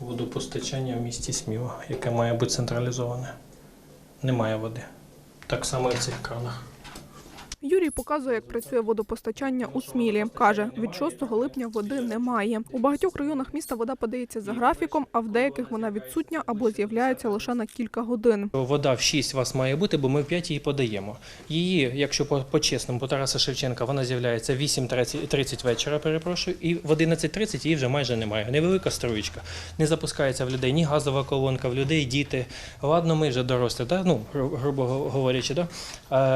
водопостачання в місті Сміва, яке має бути централізоване. Немає води. Так само і в цих кранах. Юрій показує, як працює водопостачання у Смілі. Каже, від 6 липня води немає. У багатьох районах міста вода подається за графіком, а в деяких вона відсутня або з'являється лише на кілька годин. Вода в 6 вас має бути, бо ми в 5 її подаємо. Її, якщо по- по-чесному, по Тараса Шевченка, вона з'являється в 8.30 вечора, перепрошую, і в 11.30 її вже майже немає. Невелика струїчка. Не запускається в людей ні газова колонка, в людей діти. Ладно, ми вже дорослі, да? ну, грубо говорячи, да?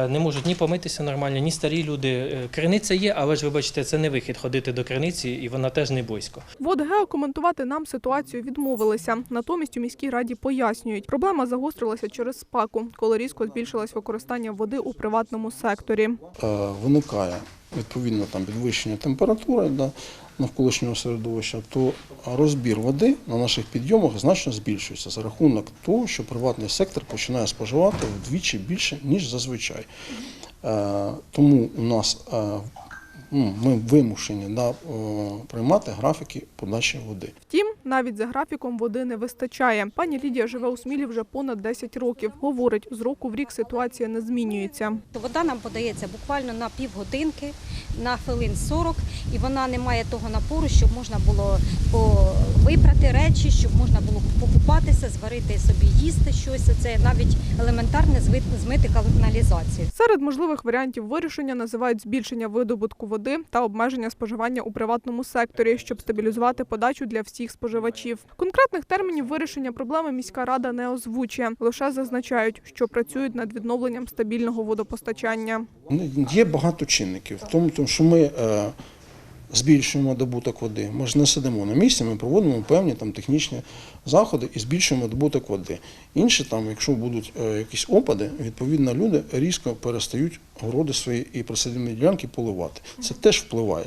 не можуть ні помитися нормально, ні старі люди. Е, Криниця є, але ж ви бачите, це не вихід ходити до криниці, і вона теж не близько. Водгео коментувати нам ситуацію відмовилися. Натомість у міській раді пояснюють, проблема загострилася через спаку, коли різко збільшилось використання води у приватному секторі. е, виникає відповідно там підвищення температури да, навколишнього середовища, то розбір води на наших підйомах значно збільшується за рахунок того, що приватний сектор починає споживати вдвічі більше, ніж зазвичай. Е, Тому у нас е, ну, ми вимушені да, е, приймати графіки подачі води. Втім, навіть за графіком води не вистачає. Пані Лідія живе у Смілі вже понад 10 років. Говорить, з року в рік ситуація не змінюється. Вода нам подається буквально на півгодинки, на хвилин 40, і вона не має того напору, щоб можна було по- випрати речі, щоб можна було покупатися, зварити собі їсти щось. Це навіть елементарне змити каналізацію. Серед можливих варіантів вирішення називають збільшення видобутку води та обмеження споживання у приватному секторі, щоб стабілізувати подачу для всіх споживачів. Конкретних термінів вирішення проблеми міська рада не озвучує, лише зазначають, що працюють над відновленням стабільного водопостачання. Ну, Є багато чинників, в тому, тому що ми е, збільшуємо добуток води. Ми ж не сидимо на місці, ми проводимо певні там технічні заходи і збільшуємо добуток води. Інші там, якщо будуть е, якісь опади, відповідно люди різко перестають городи свої і присадівні ділянки поливати. Це теж впливає.